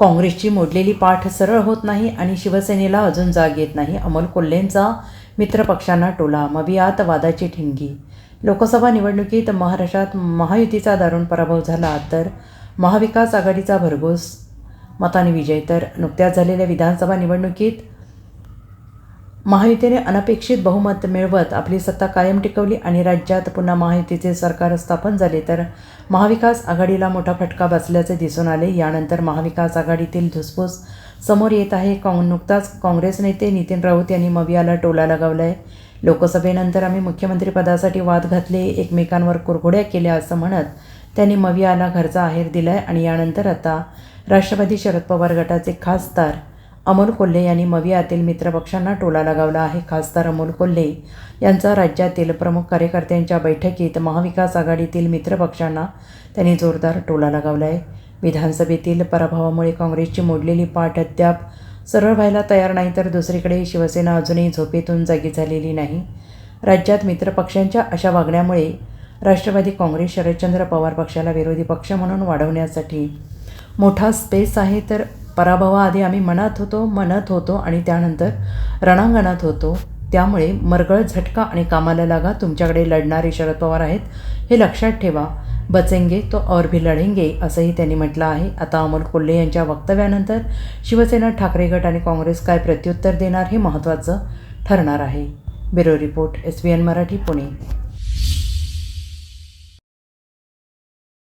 काँग्रेसची मोडलेली पाठ सरळ होत नाही आणि शिवसेनेला अजून जाग येत नाही. अमोल कोल्हेंचा मित्रपक्षांना टोला मबियात वादाची ठिणगी. लोकसभा निवडणुकीत महाराष्ट्रात महायुतीचा दारुण पराभव झाला तर महाविकास आघाडीचा भरघोस मताने विजय तर नुकत्याच झालेल्या विधानसभा निवडणुकीत महायुतीने अनपेक्षित बहुमत मिळवत आपली सत्ता कायम टिकवली आणि राज्यात पुन्हा महायुतीचे सरकार स्थापन झाले तर महाविकास आघाडीला मोठा फटका बसल्याचे दिसून आले. यानंतर महाविकास आघाडीतील धुसफूस समोर येत आहे. काँ नुकताच काँग्रेस नेते नितीन राऊत यांनी मवियाला टोला लगावला आहे लोकसभेनंतर आम्ही मुख्यमंत्रीपदासाठी वाद घातले एकमेकांवर कुरघोड्या केल्या असं म्हणत त्यांनी मवियाला घरचा आहेर दिला आहे आणि यानंतर आता राष्ट्रवादी शरद पवार गटाचे खासदार अमोल कोल्हे यांनी मवियातील मित्रपक्षांना टोला लगावला आहे. खासदार अमोल कोल्हे यांचा राज्यातील प्रमुख कार्यकर्त्यांच्या बैठकीत महाविकास आघाडीतील मित्रपक्षांना त्यांनी जोरदार टोला लगावला आहे. विधानसभेतील पराभवामुळे काँग्रेसची मोडलेली पाठ अद्याप सरळ व्हायला तयार नाही तर दुसरीकडे शिवसेना अजूनही झोपेतून जागी झालेली नाही. राज्यात मित्रपक्षांच्या अशा वागण्यामुळे राष्ट्रवादी काँग्रेस शरदचंद्र पवार पक्षाला विरोधी पक्ष म्हणून वाढवण्यासाठी मोठा स्पेस आहे तर पराभवाआधी आम्ही मनात होतो म्हणत होतो आणि त्यानंतर रणांगणात होतो. त्यामुळे मरगळ झटका आणि कामाला लागा तुमच्याकडे लढणारे शरद पवार आहेत हे लक्षात ठेवा. बचेंगे तो और भी लढेंगे असंही त्यांनी म्हटलं आहे. आता अमोल कोल्हे यांच्या वक्तव्यानंतर शिवसेना ठाकरे गट आणि काँग्रेस काय प्रत्युत्तर देणार हे महत्त्वाचं ठरणार आहे. Bureau report S B N Marathi Pune.